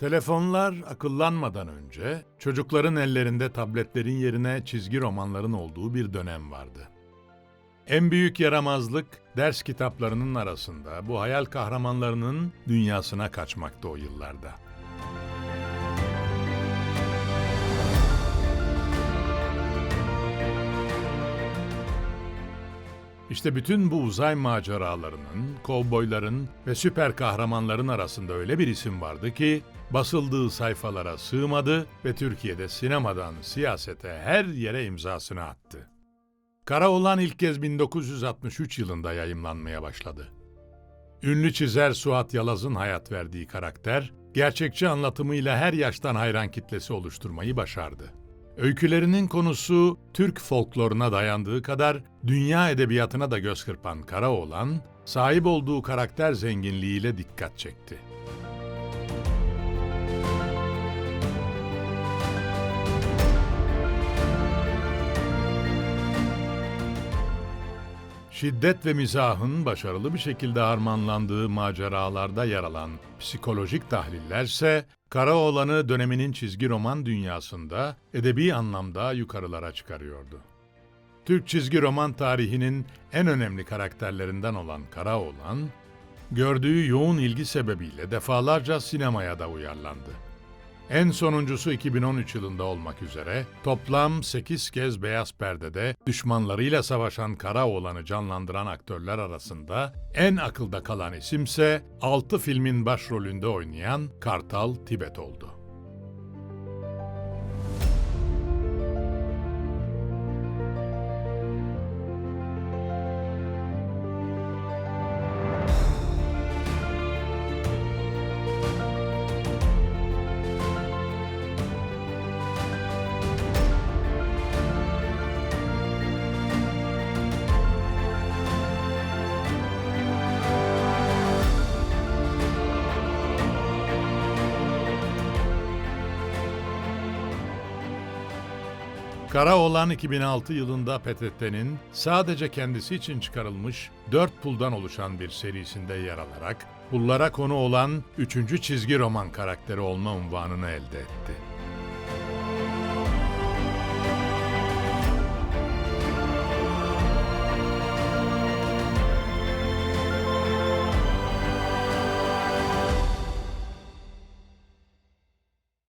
Telefonlar akıllanmadan önce çocukların ellerinde tabletlerin yerine çizgi romanların olduğu bir dönem vardı. En büyük yaramazlık ders kitaplarının arasında bu hayal kahramanlarının dünyasına kaçmakta o yıllarda. İşte bütün bu uzay maceralarının, kovboyların ve süper kahramanların arasında öyle bir isim vardı ki basıldığı sayfalara sığmadı ve Türkiye'de sinemadan siyasete her yere imzasını attı. Karaoğlan ilk kez 1963 yılında yayımlanmaya başladı. Ünlü çizer Suat Yalaz'ın hayat verdiği karakter, gerçekçi anlatımıyla her yaştan hayran kitlesi oluşturmayı başardı. Öykülerinin konusu Türk folkloruna dayandığı kadar dünya edebiyatına da göz kırpan Karaoğlan, sahip olduğu karakter zenginliğiyle dikkat çekti. Şiddet ve mizahın başarılı bir şekilde harmanlandığı maceralarda yer alan psikolojik tahlillerse Karaoğlan'ı döneminin çizgi roman dünyasında edebi anlamda yukarılara çıkarıyordu. Türk çizgi roman tarihinin en önemli karakterlerinden olan Karaoğlan, gördüğü yoğun ilgi sebebiyle defalarca sinemaya da uyarlandı. En sonuncusu 2013 yılında olmak üzere toplam 8 kez beyaz perdede düşmanlarıyla savaşan Karaoğlan'ı canlandıran aktörler arasında en akılda kalan isimse 6 filmin başrolünde oynayan Kartal Tibet oldu. Karaoğlan 2006 yılında PTT'nin sadece kendisi için çıkarılmış dört puldan oluşan bir serisinde yer alarak pullara konu olan üçüncü çizgi roman karakteri olma unvanını elde etti.